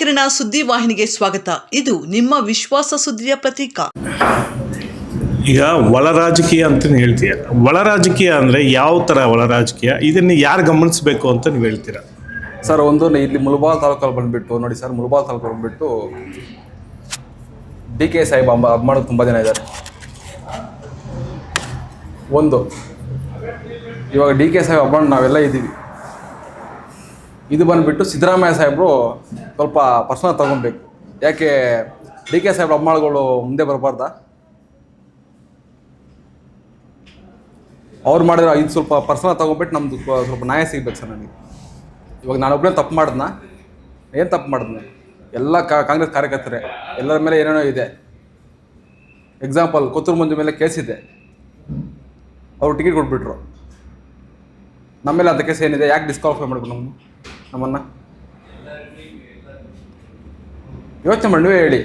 ಕಿರಣ ಸುದ್ದಿ ವಾಹಿನಿಗೆ ಸ್ವಾಗತ. ಇದು ನಿಮ್ಮ ವಿಶ್ವಾಸ ಸುದ್ದಿಯ ಪ್ರತೀಕ. ಈಗ ಒಳ ರಾಜಕೀಯ ಅಂತ ಹೇಳ್ತೀಯ. ಒಳ ರಾಜಕೀಯ ಅಂದರೆ ಯಾವ ಥರ ಒಳ ರಾಜಕೀಯ ಇದನ್ನು ಯಾರು ಗಮನಿಸಬೇಕು ಅಂತ ನೀವು ಹೇಳ್ತೀರಾ? ಸರ್ ಒಂದು ಇಲ್ಲಿ ಮುಳಬಾಲ್ ತಾಲೂಕಲ್ಲಿ ಬಂದ್ಬಿಟ್ಟು ನೋಡಿ ಸರ್ ಮುಳಬಾಲ್ ತಾಲೂಕು ಬಂದುಬಿಟ್ಟು ಡಿ ಕೆ ಸಾಹೇಬ್ ಅಂಬ ಮಾಡೋದು ತುಂಬ ಜನ ಇದ್ದಾರೆ. ಒಂದು ಇವಾಗ ಡಿ ಕೆ ಸಾಹೇಬ್ ಅಬ್ಬಣ್ಣ ನಾವೆಲ್ಲ ಇದ್ದೀವಿ. ಇದು ಬಂದುಬಿಟ್ಟು ಸಿದ್ದರಾಮಯ್ಯ ಸಾಹೇಬರು ಸ್ವಲ್ಪ ಪರ್ಸನಲ್ ತೊಗೊಬೇಕು ಯಾಕೆ ಡಿ ಕೆ ಸಾಹೇಬ್ರ ಅಮ್ಮಾಳುಗಳು ಮುಂದೆ ಬರಬಾರ್ದ? ಅವ್ರು ಮಾಡಿದ್ರೆ ಇದು ಸ್ವಲ್ಪ ಪರ್ಸನಲ್ ತೊಗೊಬಿಟ್ಟು ನಮ್ದು ಸ್ವಲ್ಪ ನ್ಯಾಯ ಸಿಗ್ಬೇಕು ಸರ್ ನನಗೆ. ಇವಾಗ ನಾನೊಬ್ಬನೇ ತಪ್ಪು ಮಾಡಿದ್ನ? ಏನು ತಪ್ಪು ಮಾಡಿದ್ನ? ಎಲ್ಲ ಕಾಂಗ್ರೆಸ್ ಕಾರ್ಯಕರ್ತರೆ, ಎಲ್ಲರ ಮೇಲೆ ಏನೇನೋ ಇದೆ. ಎಕ್ಸಾಂಪಲ್ ಕೊತ್ತೂರು ಮಂಜು ಮೇಲೆ ಕೇಸ್ ಇದೆ. ಅವ್ರು ಟಿಕೆಟ್ ಕೊಟ್ಬಿಟ್ರು. ನಮ್ಮ ಮೇಲೆ ಅಂತ ಕೇಸ್ ಏನಿದೆ? ಯಾಕೆ ಡಿಸ್ಕ್ವಾಲಿಫೈ ಮಾಡಬೇಕು ನಮ್ಮ ನಮ್ಮನ್ನು? ಯೋಚನೆ ಮಾಡಿ, ನೀವೇ ಹೇಳಿ.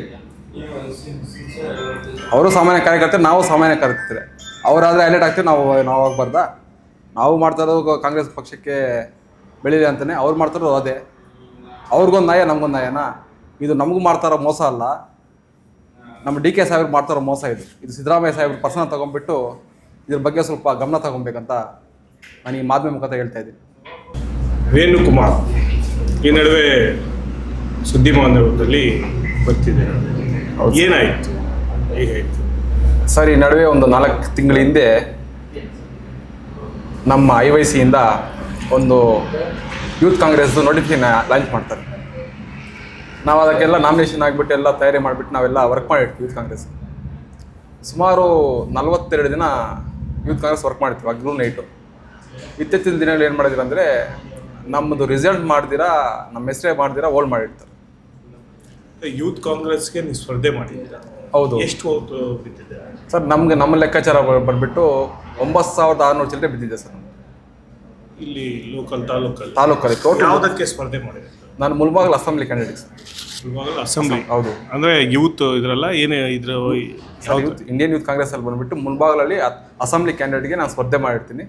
ಅವರು ಸಾಮಾನ್ಯ ಕಾರ್ಯಕರ್ತರು, ನಾವು ಸಾಮಾನ್ಯ ಕಾರ್ಯಕರ್ತರೆ. ಅವರಾದರೆ ಹೈಲೈಟ್ ಆಗ್ತೀವಿ, ನಾವು ನಾವು ಆಗಬಾರ್ದಾ ನಾವು ಮಾಡ್ತಾ ಇರೋದು ಕಾಂಗ್ರೆಸ್ ಪಕ್ಷಕ್ಕೆ ಬೆಳೀಲಿ ಅಂತಲೇ ಅವ್ರು ಮಾಡ್ತಾರೋ ಅದೇ. ಅವ್ರಿಗೊಂದು ನಾಯ ನಮಗೊಂದು ನಾಯನಾ ಇದು ನಮಗೂ ಮಾಡ್ತಾರೋ ಮೋಸ ಅಲ್ಲ. ನಮ್ಮ ಡಿ ಕೆ ಸಾಹೇಬ್ರು ಮಾಡ್ತಾರೋ ಮೋಸ ಇದು. ಇದು ಸಿದ್ದರಾಮಯ್ಯ ಸಾಹೇಬ್ರು ಪರ್ಸನ ತೊಗೊಂಡ್ಬಿಟ್ಟು ಇದ್ರ ಬಗ್ಗೆ ಸ್ವಲ್ಪ ಗಮನ ತಗೊಬೇಕಂತ ನಾನು ಈ ಮಾಧ್ಯಮ ಮುಖಾಂತರ ಹೇಳ್ತಾ ಇದ್ದೀನಿ. ವೇಣುಕುಮಾರ್ ಈ ನಡುವೆ ಸುದ್ದಿ ಮಾಧ್ಯಮದಲ್ಲಿ ಬರ್ತಿದೆ. ಏನಾಯಿತು? ಹೇಗಾಯಿತು? ಸರ್ ಈ ನಡುವೆ ಒಂದು ನಾಲ್ಕು ತಿಂಗಳ ಹಿಂದೆ ನಮ್ಮ ಐ ವೈ ಸಿಯಿಂದ ಒಂದು ಯೂತ್ ಕಾಂಗ್ರೆಸ್ದು ನೋಟಿಫಿಕೇಶನ್ ಲಾಂಚ್ ಮಾಡ್ತಾರೆ. ನಾವು ಅದಕ್ಕೆಲ್ಲ ನಾಮಿನೇಷನ್ ಆಗಿಬಿಟ್ಟು ಎಲ್ಲ ತಯಾರಿ ಮಾಡಿಬಿಟ್ಟು ನಾವೆಲ್ಲ ವರ್ಕ್ ಮಾಡಿರ್ತೀವಿ ಯೂತ್ ಕಾಂಗ್ರೆಸ್ ಸುಮಾರು ನಲವತ್ತೆರಡು ದಿನ ಯೂತ್ ಕಾಂಗ್ರೆಸ್ ವರ್ಕ್ ಮಾಡ್ತೀವಿ ಅಗ್ರೂ ನೈಟು. ಇತ್ತೀಚಿನ ದಿನಗಳು ಏನು ಮಾಡಿದ್ರು ಅಂದರೆ ನಮ್ಮದು ರಿಸಲ್ಟ್ ಮಾಡ್ದಿರಾ ನಮ್ಮ ಹೆಸರೇ ಮಾಡ್ದಿರಾ ಹೋಲ್ಡ್ ಮಾಡಿರ್ತಾರೆ. ಯೂತ್ ಕಾಂಗ್ರೆಸ್ಗೆ ನೀವು ಸ್ಪರ್ಧೆ ಮಾಡಿದ್ದೀರಾ? ಹೌದು. ಎಷ್ಟು ಓಟು ಬಿದ್ದಿದೆ? ಸರ್ ನಮಗೆ ನಮ್ಮ ಲೆಕ್ಕಾಚಾರ ಬಂದ್ಬಿಟ್ಟು ಒಂಬತ್ತು ಸಾವಿರದ ಆರುನೂರು ಚಿಲ್ಲರೆ ಬಿದ್ದಿದೆ ಸರ್ ನಮ್ಗೆ ಇಲ್ಲಿ ಲೋಕಲ್ ತಾಲೂಕಲ್ಲಿ? ತಾಲೂಕಲ್ಲಿ ಟೋಟಲ್ ಯಾವುದಕ್ಕೆ ಸ್ಪರ್ಧೆ ಮಾಡಿದೆ ನಾನು Mulbagal assembly candidate sir. Assembly? ಹೌದು. ಅಂದರೆ ಯೂತ್ ಇದ್ರಲ್ಲ ಏನು ಇದ್ರ ಇಂಡಿಯನ್ ಯೂತ್ ಕಾಂಗ್ರೆಸ್ ಅಲ್ಲಿ ಬಂದ್ಬಿಟ್ಟು ಮುಲ್ಬಾಗಲಲ್ಲಿ ಅಸೆಂಬ್ಲಿ ಕ್ಯಾಂಡಿಡೇಟ್ಗೆ ನಾನು ಸ್ಪರ್ಧೆ ಮಾಡಿರ್ತೀನಿ.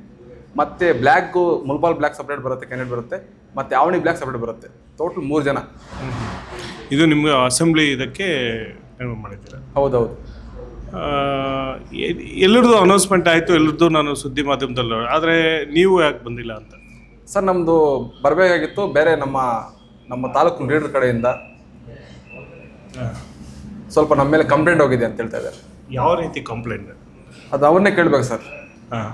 ಮತ್ತೆ ಬ್ಲ್ಯಾಕ್ ಮುಲ್ಬಾಲ್ ಬ್ಲ್ಯಾಕ್ ಸಪ್ರೇಟ್ ಬರುತ್ತೆ ಕ್ಯಾಂಡಿಡೇಟ್ ಬರುತ್ತೆ ಮತ್ತೆ ಅವಣಿ ಬ್ಲ್ಯಾಕ್ ಸಪ್ರೇಟ್ ಬರುತ್ತೆ. ಟೋಟಲ್ ಮೂರು ಜನ. ಇದು ನಿಮ್ಗೆ ಅಸೆಂಬ್ಲಿ ಇದಕ್ಕೆ ಮಾಡಿದ್ದೀರಾ? ಹೌದೌದು. ಎಲ್ಲರದ್ದು ಅನೌನ್ಸ್ಮೆಂಟ್ ಆಯಿತು ಎಲ್ಲರದ್ದು ನಾನು ಸುದ್ದಿ ಮಾಧ್ಯಮದಲ್ಲಿ. ಆದರೆ ನೀವು ಯಾಕೆ ಬಂದಿಲ್ಲ ಅಂತ? ಸರ್ ನಮ್ಮದು ಬರಬೇಕಾಗಿತ್ತು ಬೇರೆ ನಮ್ಮ ನಮ್ಮ ತಾಲೂಕು ಲೀಡರ್ ಕಡೆಯಿಂದ. ಸ್ವಲ್ಪ ನಮ್ಮ ಮೇಲೆ ಕಂಪ್ಲೇಂಟ್ ಹೋಗಿದೆ ಅಂತ ಹೇಳ್ತಾ ಇದ್ದಾರೆ. ಯಾವ ರೀತಿ ಕಂಪ್ಲೇಂಟ್ ಅದು ಅವನ್ನೇ ಕೇಳಬೇಕು ಸರ್. ಹಾಂ.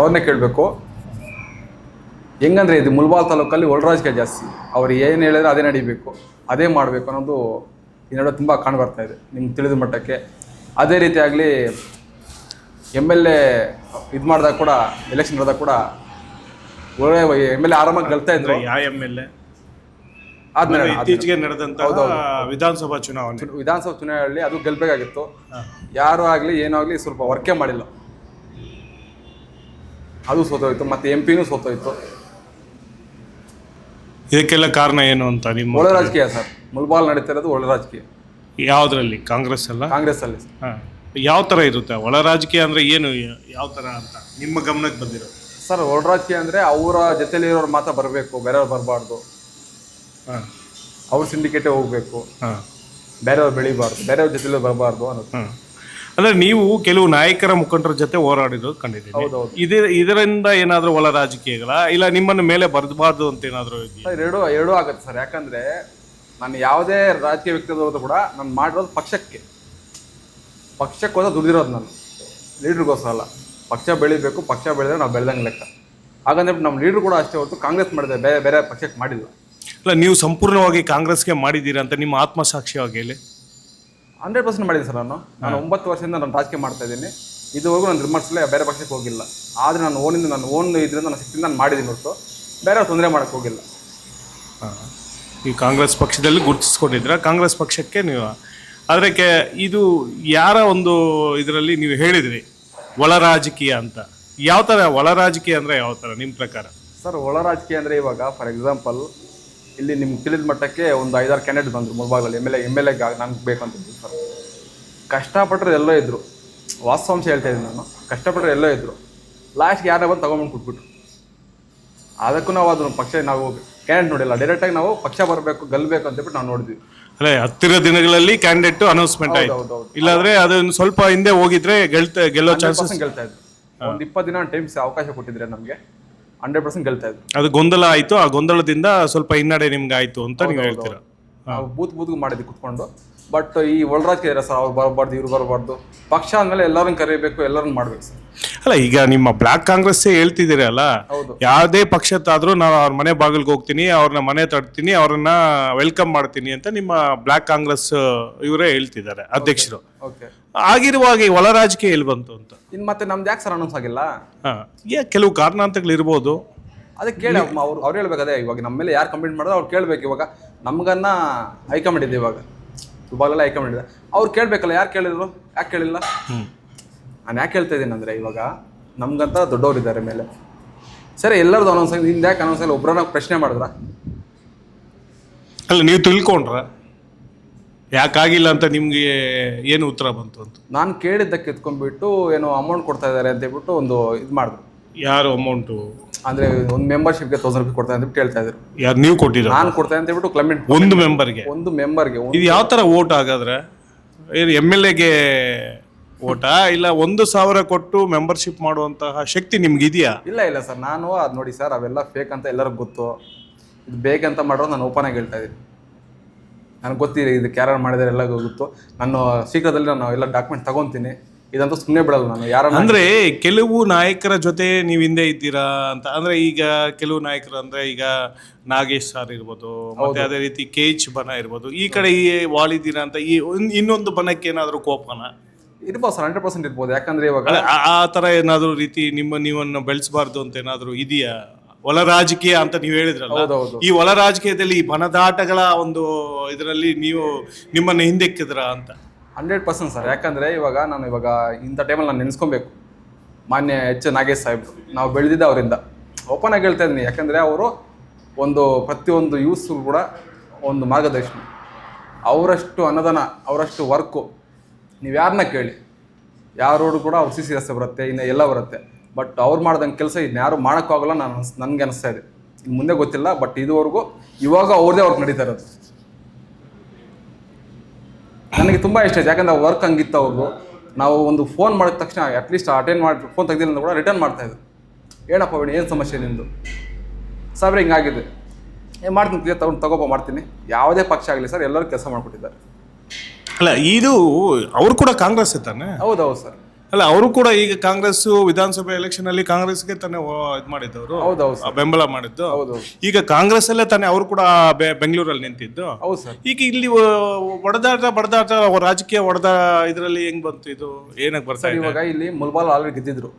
ಅವ್ರನ್ನೇ ಕೇಳಬೇಕು. ಹೆಂಗಂದ್ರೆ ಇದು ಮುಲ್ಬಾಲ್ ತಾಲೂಕಲ್ಲಿ ಒಳರಾಜಕೀಯ ಜಾಸ್ತಿ. ಅವ್ರು ಏನು ಹೇಳಿದ್ರೆ ಅದೇ ನಡಿಬೇಕು. ಅದೇ ಮಾಡಬೇಕು ಅನ್ನೋದು ಈ ನಡುವೆ ತುಂಬ ಕಾಣ್ ಬರ್ತಾ ಇದೆ. ನಿಮ್ಗೆ ತಿಳಿದ ಮಟ್ಟಕ್ಕೆ. ಅದೇ ರೀತಿ ಆಗಲಿ ಎಂ ಎಲ್ ಎ ಇದು ಮಾಡಿದಾಗ ಕೂಡ ಎಲೆಕ್ಷನ್ ನಡೆದಾಗ ಕೂಡ ಒಳ್ಳೆ ಎಂ ಎಲ್ ಎ ಆರಾಮಾಗಿ ಗೆಲ್ತಾ ಇದ್ರು. ಯಾವ ಎಂ ಎಲ್ ಎ ಆದ್ಮೇಲೆ ಇತ್ತೀಚೆಗೆ ನಡೆದಂತ ವಿಧಾನಸಭಾ ಚುನಾವಣೆ. ವಿಧಾನಸಭಾ ಚುನಾವಣೆಯಲ್ಲಿ ಅದು ಗೆಲ್ಬೇಕಾಗಿತ್ತು. ಯಾರು ಆಗಲಿ ಏನೂ ಆಗಲಿ ಸ್ವಲ್ಪ ವರ್ಕೇ ಮಾಡಿಲ್ಲ. ಅದು ಸೋತೋಯ್ತು ಮತ್ತೆ ಎಂ ಪಿನೂ ಸೋತೋಯ್ತು. ಇದಕ್ಕೆಲ್ಲ ಕಾರಣ ಏನು ಅಂತ ನಿಮ್ಮ ಒಳ್ಳೆ ರಾಜಕೀಯ ಸರ್. ಮುಲ್ಬಾಲ್ ನಡೀತಾ ಇರೋದು ಒಳ್ಳೆ ರಾಜಕೀಯ. ಯಾವುದ್ರಲ್ಲಿ? ಕಾಂಗ್ರೆಸ್ ಅಲ್ಲ? ಕಾಂಗ್ರೆಸ್ ಅಲ್ಲಿ ಹಾಂ. ಯಾವ ಥರ ಇರುತ್ತೆ? ಒಳ ರಾಜಕೀಯ ಅಂದರೆ ಏನು ಯಾವ ಥರ ಅಂತ ನಿಮ್ಮ ಗಮನಕ್ಕೆ ಬಂದಿರೋ ಸರ್ ಒಳ ರಾಜಕೀಯ ಅಂದ್ರೆ ಅವರ ಜೊತೆಲಿರೋರು ಮಾತ್ರ ಬರಬೇಕು ಬೇರೆಯವ್ರು ಬರಬಾರ್ದು. ಹಾಂ. ಅವ್ರ ಸಿಂಡಿಕೇಟೇ ಹೋಗ್ಬೇಕು. ಹಾಂ. ಬೇರೆಯವ್ರು ಬೆಳಿಬಾರ್ದು ಬೇರೆಯವ್ರ ಜೊತೆಲಿ ಬರಬಾರ್ದು ಅನ್ನೋದು. ಹಾಂ. ಅಂದರೆ ನೀವು ಕೆಲವು ನಾಯಕರ ಮುಖಂಡರ ಜೊತೆ ಹೋರಾಡಿರೋದು ಕಂಡಿದ್ದೀನಿ ಹೌದೌದು. ಇದೇ ಇದರಿಂದ ಏನಾದ್ರೂ ಒಳ ರಾಜಕೀಯಗಳ ಇಲ್ಲ ನಿಮ್ಮನ್ನು ಮೇಲೆ ಬರಬಾರ್ದು ಅಂತ ಏನಾದರೂ ಇದೆಯಾ? ಸರ್ ಎರಡು ಎರಡೂ ಆಗುತ್ತೆ ಸರ್. ಯಾಕಂದ್ರೆ ನಾನು ಯಾವುದೇ ರಾಜಕೀಯ ವ್ಯಕ್ತಿ ಹೋದ್ರು ಕೂಡ ನಾನು ಮಾಡಿರೋದು ಪಕ್ಷಕ್ಕೆ. ಪಕ್ಷಕ್ಕೋಸ್ಕರ ದುಡಿದಿರೋದು ನಾನು. ಲೀಡ್ರಿಗೋಸ್ಕರ ಅಲ್ಲ. ಪಕ್ಷ ಬೆಳಿಬೇಕು ಪಕ್ಷ ಬೆಳೆದ್ರೆ ನಾವು ಬೆಳೆದಂಗೆ ಲೆಕ್ಕ. ಹಾಗಂದ್ರೆ ನಮ್ಮ ಲೀಡ್ರು ಕೂಡ ಅಷ್ಟೇ ಹೊರತು ಕಾಂಗ್ರೆಸ್ ಮಾಡಿದೆ ಬೇರೆ ಬೇರೆ ಪಕ್ಷಕ್ಕೆ ಮಾಡಿಲ್ಲ. ಇಲ್ಲ ನೀವು ಸಂಪೂರ್ಣವಾಗಿ ಕಾಂಗ್ರೆಸ್ಗೆ ಮಾಡಿದ್ದೀರಾ ಅಂತ ನಿಮ್ಮ ಆತ್ಮಸಾಕ್ಷಿಯಾಗಿ ಹೇಳಿ? ಹಂಡ್ರೆಡ್ ಪರ್ಸೆಂಟ್ ಮಾಡಿದ್ದೀನಿ ಸರ್ ನಾನು. ನಾನು ಒಂಬತ್ತು ವರ್ಷದಿಂದ ನಾನು ರಾಜಕೀಯ ಮಾಡ್ತಾ ಇದ್ದೀನಿ. ಇದುವರೆಗೂ ನಾನು ರಿಮರ್ಸ್ಲೇ ಬೇರೆ ಪಕ್ಷಕ್ಕೆ ಹೋಗಿಲ್ಲ. ಆದರೆ ನಾನು ಓನಿಂದ ನಾನು ಓನ್ ಇದರಿಂದ ನಾನು ಶಕ್ತಿಯಿಂದ ನಾನು ಮಾಡಿದ್ದೀನಿ ಹೊರತು. ಬೇರೆ ತೊಂದರೆ ಮಾಡೋಕ್ಕೆ ಹೋಗಿಲ್ಲ. ಈ ಕಾಂಗ್ರೆಸ್ ಪಕ್ಷದಲ್ಲಿ ಗುರುತಿಸ್ಕೊಂಡಿದ್ದೀರಾ? ಕಾಂಗ್ರೆಸ್ ಪಕ್ಷಕ್ಕೆ ನೀವು? ಆದರೆ ಕೆ ಇದು ಯಾರ ಒಂದು ಇದರಲ್ಲಿ ನೀವು ಹೇಳಿದ್ರಿ? ಒಳ ರಾಜಕೀಯ ಅಂತ. ಯಾವ ಥರ ಒಳ ರಾಜಕೀಯ ಅಂದರೆ ಯಾವ ಥರ ನಿಮ್ಮ ಪ್ರಕಾರ? ಸರ್ ಒಳ ರಾಜಕೀಯ ಅಂದರೆ ಇವಾಗ ಫಾರ್ ಎಕ್ಸಾಂಪಲ್ ಇಲ್ಲಿ ನಿಮ್ಗೆ ತಿಳಿದ ಮಟ್ಟಕ್ಕೆ ಒಂದು ಐದಾರು ಕ್ಯಾಂಡಿಡೇಟ್ ಬಂದರು ಮುಲ್ಬಾಗಲ್ಲಿ M L A M L A ನಂಗೆ ಬೇಕಂತಿದ್ದೀನಿ ಸರ್ ಕಷ್ಟಪಟ್ಟರೆ ಎಲ್ಲೋ ಇದ್ದರು ವಾಸ್ತವಾಂಶ ಹೇಳ್ತಾ ಇದ್ದೀನಿ ನಾನು. ಕಷ್ಟಪಟ್ಟರೆ ಎಲ್ಲೋ ಇದ್ದರು ಲಾಸ್ಟ್ಗೆ ಯಾರೇ ಬಂದು ತೊಗೊಂಬಂದು ಕೊಟ್ಬಿಟ್ರು. ಅದಕ್ಕೂ ನಾವು ಅದನ್ನು ಪಕ್ಷ ನಾವು ಕ್ಯಾಂಡಿಡೇಟ್ ನೋಡಿಲ್ಲ. ಡೈರೆಕ್ಟಾಗಿ ನಾವು ಪಕ್ಷ ಬರಬೇಕು ಗೆಲ್ಲಬೇಕು ಅಂತ ಹೇಳ್ಬಿಟ್ಟು ನಾವು ನೋಡಿದ್ವಿ. ಅಲ್ಲೇ ಹತ್ತಿರ ದಿನಗಳಲ್ಲಿ ಕ್ಯಾಂಡಿಡೇಟ್ ಅನೌನ್ಸ್ಮೆಂಟ್ ಆಯ್ತು. ಇಲ್ಲಾಂದ್ರೆ ಅದನ್ನ ಸ್ವಲ್ಪ ಹಿಂದೆ ಹೋಗಿದ್ರೆ ಗೆಲ್ತ ಗೆಲ್ಲೋ ಚಾನ್ಸಸ್ ಗೆಲ್ತಾ ಇದ್ರು. ಒಂದು ಇಪ್ಪತ್ತು ದಿನ ಟೈಮ್ಸ್ ಅವಕಾಶ ಕೊಟ್ಟಿದ್ರೆ ನಮಗೆ. ಹಂಡ್ರೆಡ್ ಪರ್ಸೆಂಟ್ ಗೆಲ್ತಾ ಇದ್ರು. ಅದು ಗೊಂದಲ ಆಯ್ತು. ಆ ಗೊಂದಲದಿಂದ ಸ್ವಲ್ಪ ಹಿನ್ನಡೆ ನಿಮ್ಗೆ ಆಯ್ತು ಅಂತ ನೀವು ಹೇಳ್ತೀರಾ? ನಾವು ಬೂತ್ ಬೂತ್ಗೂ ಮಾಡಿದ್ವಿ ಕುತ್ಕೊಂಡು. ಬಟ್ ಈ ಒಳರಾಜ್ ಇರೋ ಸರ್ ಅವ್ರು ಬರಬಾರ್ದು ಇವ್ರು ಬರಬಾರ್ದು. ಪಕ್ಷ ಅಂದಮೇಲೆ ಎಲ್ಲರನ್ನ ಕರಿಬೇಕು ಎಲ್ಲರನ್ನ ಮಾಡ್ಬೇಕು ಸರ್. ಅಲ್ಲ ಈಗ ನಿಮ್ಮ ಬ್ಲಾಕ್ ಕಾಂಗ್ರೆಸ್ ಹೇಳ್ತಿದ್ದೀರಲ್ಲ. ಯಾವುದೇ ಪಕ್ಷತ್ತಾದ್ರೂ ನಾನು ಅವ್ರ ಮನೆ ಬಾಗಿಲ್ಗೆ ಹೋಗ್ತೀನಿ ಅವ್ರನ್ನ ಮನೆ ತಡ್ತೀನಿ ಅವ್ರನ್ನ ವೆಲ್ಕಮ್ ಮಾಡ್ತೀನಿ ಅಂತ ನಿಮ್ಮ ಬ್ಲಾಕ್ ಕಾಂಗ್ರೆಸ್ ಇವರೇ ಹೇಳ್ತಿದ್ದಾರೆ ಅಧ್ಯಕ್ಷರು. ಓಕೆ ಆಗಿರುವಾಗ ಈ ಒಳ ರಾಜಕೀಯ ಎಲ್ಲಿ ಬಂತು ಅಂತ? ಇನ್ ಮತ್ತೆ ನಮ್ದು ಯಾಕೆ ಸರ್ ಅನೌನ್ಸ್ ಆಗಿಲ್ಲ? ಹಾ ಏ ಕೆಲವು ಕಾರಣಾಂತಗಳು ಇರ್ಬೋದು. ಅದಕ್ಕೆ ಕೇಳಿ ಅವ್ರು ಅವ್ರು ಹೇಳ್ಬೇಕು ಅದೇ ಇವಾಗ ನಮ್ಮ ಮೇಲೆ ಯಾರು ಕಂಪ್ಲೇಂಟ್ ಮಾಡಿದ್ರೆ ಅವ್ರು ಕೇಳ್ಬೇಕು ಇವಾಗ. ನಮಗನ್ನ ಹೈಕಮಾಂಡ್ ಇದೆ ಇವಾಗ. ಇವಾಗೆಲ್ಲ ಹೈಕಮಾಂಡ್ ಇದೆ. ಅವ್ರು ಕೇಳ್ಬೇಕಲ್ಲ ಯಾರು ಕೇಳಿದ್ರು? ಯಾಕೆ ಕೇಳಿಲ್ಲ? ನಾನು ಯಾಕೆ ಹೇಳ್ತಾ ಇದ್ದೀನಿ ಅಂದರೆ ಇವಾಗ ನಮ್ಗಂತ ದೊಡ್ಡವ್ರು ಇದ್ದಾರೆ ಮೇಲೆ. ಸರಿ ಎಲ್ಲರದ್ದು ಅನೌನ್ಸ್ ಆಗಿದೆ ಹಿಂದೆ ಯಾಕೆ ಅನೌನ್ಸ್ ಆಗಿಲ್ಲ ಒಬ್ಬರನ್ನ ಪ್ರಶ್ನೆ ಮಾಡಿದ್ರ? ಅಲ್ಲ ನೀವು ತಿಳ್ಕೊಂಡ್ರ? ಯಾಕಾಗಿಲ್ಲ ಅಂತ ನಿಮಗೆ ಏನು ಉತ್ತರ ಬಂತು ಅಂತ? ನಾನು ಕೇಳಿದ್ದಕ್ಕೆ ಎತ್ಕೊಂಡ್ಬಿಟ್ಟು ಏನೋ ಅಮೌಂಟ್ ಕೊಡ್ತಾ ಇದ್ದಾರೆ ಅಂತ ಹೇಳ್ಬಿಟ್ಟು ಒಂದು ಇದು ಮಾಡಿದ್ರು. ಯಾರು ಅಮೌಂಟು ಅಂದರೆ ಒಂದು ಮೆಂಬರ್ಶಿಪ್ಗೆ ತೌಸಂಡ್ ರುಪೀಸ್ ಕೊಡ್ತಾ ಅಂತ ಹೇಳ್ತಾ ಇದ್ರು. ಯಾರು ನೀವು ಕೊಟ್ಟಿರೋ ನಾನು ಕೊಡ್ತಾ ಅಂತ ಹೇಳ್ಬಿಟ್ಟು ಕ್ಲಮೆಂಟ್ ಒಂದು ಮೆಂಬರ್ಗೆ ಒಂದು ಮೆಂಬರ್ಗೆ ಇದು ಯಾವ ಥರ ಓಟ್ ಹಾಗಾದ್ರೆ? ಎಂ ಎಲ್ ಎಗೆ ಓಟಾ? ಇಲ್ಲ ಒಂದು ಸಾವಿರ ಕೊಟ್ಟು ಮೆಂಬರ್ಶಿಪ್ ಮಾಡುವಂತಹ ಶಕ್ತಿ ನಿಮ್ಗೆ ಇದೆಯಾ ಇಲ್ಲ ಇಲ್ಲ ಸರ್. ನಾನು ಅದು ನೋಡಿ ಸರ್ ಅವೆಲ್ಲ ಫೇಕ್ ಅಂತ ಎಲ್ಲರಿಗೂ ಗೊತ್ತು. ಇದು ಬೇಕಂತ ಮಾಡೋದು ನಾನು ಓಪನ್ ಆಗಿ ಹೇಳ್ತಾ ಇದ್ದೀನಿ. ನನಗೆ ಗೊತ್ತಿದೆ ಇದು ಕ್ಯಾರರ್ ಮಾಡಿದರೆ ಎಲ್ಲ ಗೊತ್ತು. ನಾನು ಶೀಘ್ರದಲ್ಲಿ ನಾನು ಎಲ್ಲ ಡಾಕ್ಯುಮೆಂಟ್ ತಗೊತೀನಿ. ಇದಂತೂ ಸುಮ್ಮನೆ ಬಿಡಲ್ಲ ನಾನು ಯಾರನ್ನ ಅಂದ್ರೆ ಕೆಲವು ನಾಯಕರ ಜೊತೆ ನೀವು ಹಿಂದೆ ಇದ್ದೀರಾ ಅಂತ. ಅಂದ್ರೆ ಈಗ ಕೆಲವು ನಾಯಕರು ಅಂದ್ರೆ ಈಗ ನಾಗೇಶ್ ಸರ್ ಇರ್ಬೋದು ಮತ್ತೆ ಅದೇ ರೀತಿ ಕೆ ಎಚ್ ಬನ ಇರ್ಬೋದು. ಈ ಕಡೆ ಈ ವಾಲಿದ್ದೀರಾ ಅಂತ ಈ ಇನ್ನೊಂದು ಬನಕ್ಕೆ ಏನಾದರೂ ಕೋಪನ? ಇರ್ಬೋದು ಸರ್ ಹಂಡ್ರೆಡ್ ಪರ್ಸೆಂಟ್ ಇರ್ಬೋದು ಯಾಕಂದ್ರೆ ಇವಾಗ ಅಲ್ಲ, ಆ- ಆ ತರ ಏನಾದ್ರು ರೀತಿ ನಿಮ್ಮ ನೀವನ್ನು ಬೆಳೆಸಬಾರ್ದು ಅಂತ ಏನಾದ್ರು ಇದೆಯಾ? ಒಳ ರಾಜಕೀಯ ಅಂತ ನೀವು ಹೇಳಿದ್ರಲ್ಲ. ಹೌದೌದು. ಈ ಒಳ ರಾಜಕೀಯದಲ್ಲಿ ಈ ಬನದಾಟಗಳ ಒಂದು ಇದರಲ್ಲಿ ನೀವು ನಿಮ್ಮನ್ನ ಹಿಂದೆಕ್ಕಿದ್ರ ಅಂತ? ಹಂಡ್ರೆಡ್ ಪರ್ಸೆಂಟ್ ಸರ್ ಯಾಕಂದ್ರೆ ಇವಾಗ ನಾನು ಇವಾಗ ಇಂಥ ಟೈಮಲ್ಲಿ ನಾನು ನೆನೆಸ್ಕೊಬೇಕು. ಮಾನ್ಯ ಎಚ್ ನಾಗೇಶ್ ಸಾಹೇಬ್ರು ನಾವು ಬೆಳೆದಿದ್ದ ಅವರಿಂದ. ಓಪನ್ ಆಗಿ ಹೇಳ್ತಾ ಇದ್ದೀನಿ. ಯಾಕಂದರೆ ಅವರು ಒಂದು ಪ್ರತಿಯೊಂದು ಯೂಸ್ ಕೂಡ ಒಂದು ಮಾರ್ಗದರ್ಶನ. ಅವರಷ್ಟು ಅನ್ನದಾನ ಅವರಷ್ಟು ವರ್ಕು ನೀವು ಯಾರನ್ನ ಕೇಳಿ. ಯಾರು ಕೂಡ ಅವ್ರು ಸಿ ಸಿ ರಸ್ತೆ ಬರುತ್ತೆ, ಇನ್ನು ಎಲ್ಲ ಬರುತ್ತೆ. ಬಟ್ ಅವ್ರು ಮಾಡ್ದಂಗೆ ಕೆಲಸ ಇದನ್ನ ಯಾರು ಮಾಡೋಕ್ಕಾಗಲ್ಲ ನಾನು ನನಗೆ ಅನಿಸ್ತಾ ಇದೆ. ಇನ್ನು ಮುಂದೆ ಗೊತ್ತಿಲ್ಲ ಬಟ್ ಇದುವರೆಗೂ ಇವಾಗ ಅವ್ರದೇ ಅವ್ರಿಗೆ ನಡೀತಾ ಇರೋದು. ನನಗೆ ತುಂಬ ಇಷ್ಟ ಆಯ್ತು. ಯಾಕಂದ್ರೆ ವರ್ಕ್ ಹಂಗಿತ್ತು ಅವ್ರದ್ದು ನಾವು ಒಂದು ಫೋನ್ ಮಾಡಿದ ತಕ್ಷಣ ಅಟ್ಲೀಸ್ಟ್ ಅಟೆಂಡ್ ಮಾಡಿ ಫೋನ್ ತೆಗ್ದಿಲ್ಲ ಅಂದ್ರೆ ಕೂಡ ರಿಟರ್ನ್ ಮಾಡ್ತಾಯಿದ್ರು ಏನಪ್ಪ ಬೇಡಿ ಏನು ಸಮಸ್ಯೆ ನಿಂದು? ಸಾವಿರ ಹಿಂಗಾಗಿದೆ. ಏನು ಮಾಡ್ತೀನಿ ಕ್ಲಿಯರ್ ತಗೊಂಡು ತಗೋಪ, ಮಾಡ್ತೀನಿ. ಯಾವುದೇ ಪಕ್ಷ ಆಗಲಿ ಸರ್, ಎಲ್ಲರೂ ಕೆಲಸ ಮಾಡಿಕೊಟ್ಟಿದ್ದಾರೆ. ಅಲ್ಲ ಇದು ಅವರು ಕೂಡ ಕಾಂಗ್ರೆಸ್ ತಾನೆ? ಹೌದೌದು ಸರ್. ಅಲ್ಲ ಅವರು ಕೂಡ ಈಗ ಕಾಂಗ್ರೆಸ್ ವಿಧಾನಸಭೆ ಎಲೆಕ್ಷನ್ ಅಲ್ಲಿ ಕಾಂಗ್ರೆಸ್ಗೆ ತಾನೇ ಇದು ಮಾಡಿದ್ದವರು? ಹೌದೌದು ಬೆಂಬಲ ಮಾಡಿದ್ದು? ಹೌದು ಈಗ ಕಾಂಗ್ರೆಸ್ ಅಲ್ಲೇ ತಾನೇ ಅವರು ಕೂಡ ಬೆಂಗಳೂರಲ್ಲಿ ನಿಂತಿದ್ದು? ಹೌದು ಸರ್. ಈಗ ಇಲ್ಲಿ ಒಡೆದಾಟ ಬಡದಾಟ ರಾಜಕೀಯ ಒಡೆದ ಇದರಲ್ಲಿ ಹೆಂಗ್ ಬಂತು ಇದು? ಏನಕ್ಕೆ ಬರ್ತಾ ಇವಾಗ ಇಲ್ಲಿ ಮುಲ್ಬಾಲ್ ಆಲ್ರೆಡಿ ಗೆದ್ದಿದ್ರು.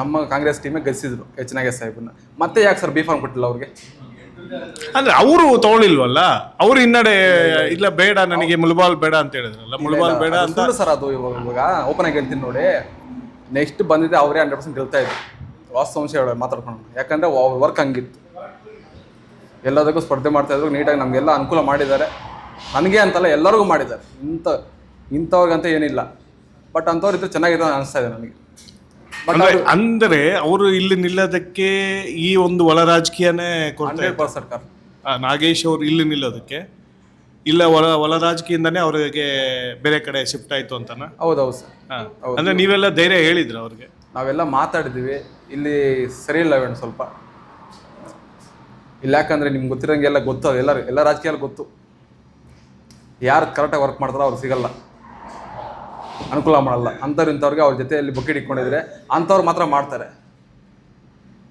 ನಮ್ಮ ಕಾಂಗ್ರೆಸ್ ಟೀಮೇ ಗೆದ್ದಿದ್ರು ಎಚ್ ನಾಗೇಶ್ ಸಾಹೇಬ್ನ ಮತ್ತೆ ಯಾಕೆ ಸರ್ ಬಿ ಫಾರ್ಮ್ ಕೊಟ್ಟಿಲ್ಲ ಅವ್ರಿಗೆ? ಅಂದ್ರೆ ಅವರು ತಗೊಳ್ಳಿಲ್ವಲ್ಲ? ಅವ್ರು ಹಿನ್ನಡೆ ಇಲ್ಲ ಬೇಡ ನನಗೆ ಮುಳಬಾಲ್ ಬೇಡ ಅಂತ ಹೇಳಿದ್ರಲ್ಲ ಮುಳುಬಾಲ್ ಬೇಡ ಅಂತ ಸುಳ್ಳು ಸರ್ ಅದು ಇವಾಗ ಇವಾಗ ಓಪನ್ ಆಗಿ ಹೇಳ್ತೀನಿ ನೋಡಿ. ನೆಕ್ಸ್ಟ್ ಬಂದಿದ್ದೆ ಅವರೇ ಹಂಡ್ರೆಡ್ ಪರ್ಸೆಂಟ್ ಗೆಲ್ತಾ ಇದ್ರು. ವಾಸ್ತವಾಂಶ ಹೇಳ ಮಾತಾಡ್ಕೊಂಡು. ಯಾಕಂದ್ರೆ ವರ್ಕ್ ಹಂಗಿತ್ತು. ಎಲ್ಲದಕ್ಕೂ ಸ್ಪರ್ಧೆ ಮಾಡ್ತಾ ಇದ್ರು ನೀಟಾಗಿ ನಮಗೆಲ್ಲ ಅನುಕೂಲ ಮಾಡಿದ್ದಾರೆ. ನನಗೆ ಅಂತಲ್ಲ ಎಲ್ಲರಿಗೂ ಮಾಡಿದ್ದಾರೆ. ಇಂಥ ಇಂಥವ್ರಿಗಂತ ಏನಿಲ್ಲ. ಬಟ್ ಅಂಥವ್ರು ಇದ್ರೆ ಚೆನ್ನಾಗಿರೋ ಅನಿಸ್ತಾ ಇದೆ ನನಗೆ. ಅಂದ್ರೆ ಅವರು ಇಲ್ಲಿ ನಿಲ್ಲೋದಕ್ಕೆ ಈ ಒಂದು ಒಳ ರಾಜಕೀಯನೇ ಕೊಡ್ತಾರೆ ಸರ್ಕಾರ ನಾಗೇಶ್ ಅವರು ಇಲ್ಲಿ ನಿಲ್ಲೋದಕ್ಕೆ. ಇಲ್ಲ ಒಳ ಒಳ ರಾಜಕೀಯದಿಂದಾನೇ ಅವರಿಗೆ ಬೇರೆ ಕಡೆ ಶಿಫ್ಟ್ ಆಯ್ತು ಅಂತಾನ? ಹೌದೌದು ಸರ್. ಅಂದ್ರೆ ನೀವೆಲ್ಲ ಧೈರ್ಯ ಹೇಳಿದ್ರು ಅವ್ರಿಗೆ? ನಾವೆಲ್ಲ ಮಾತಾಡಿದ್ವಿ. ಇಲ್ಲಿ ಸರಿ ಇಲ್ಲ ಇವೇನು ಸ್ವಲ್ಪ. ಇಲ್ಲ ಯಾಕಂದ್ರೆ ನಿಮ್ಗೆ ಗೊತ್ತಿರೋಂಗೆಲ್ಲ ಗೊತ್ತು. ಎಲ್ಲ ಎಲ್ಲ ರಾಜಕೀಯ ಗೊತ್ತು. ಯಾರು ಕರೆಕ್ಟಾಗಿ ವರ್ಕ್ ಮಾಡ್ತಾರೋ ಅವ್ರು ಸಿಗಲ್ಲ. ಅನುಕೂಲ ಮಾಡಲ್ಲ. ಅಂಥವ್ರು ಇಂಥವ್ರಿಗೆ ಅವ್ರ ಜೊತೆಯಲ್ಲಿ ಬಕೆಟ್ ಇಟ್ಕೊಂಡಿದ್ರೆ ಅಂಥವ್ರು ಮಾತ್ರ ಮಾಡ್ತಾರೆ.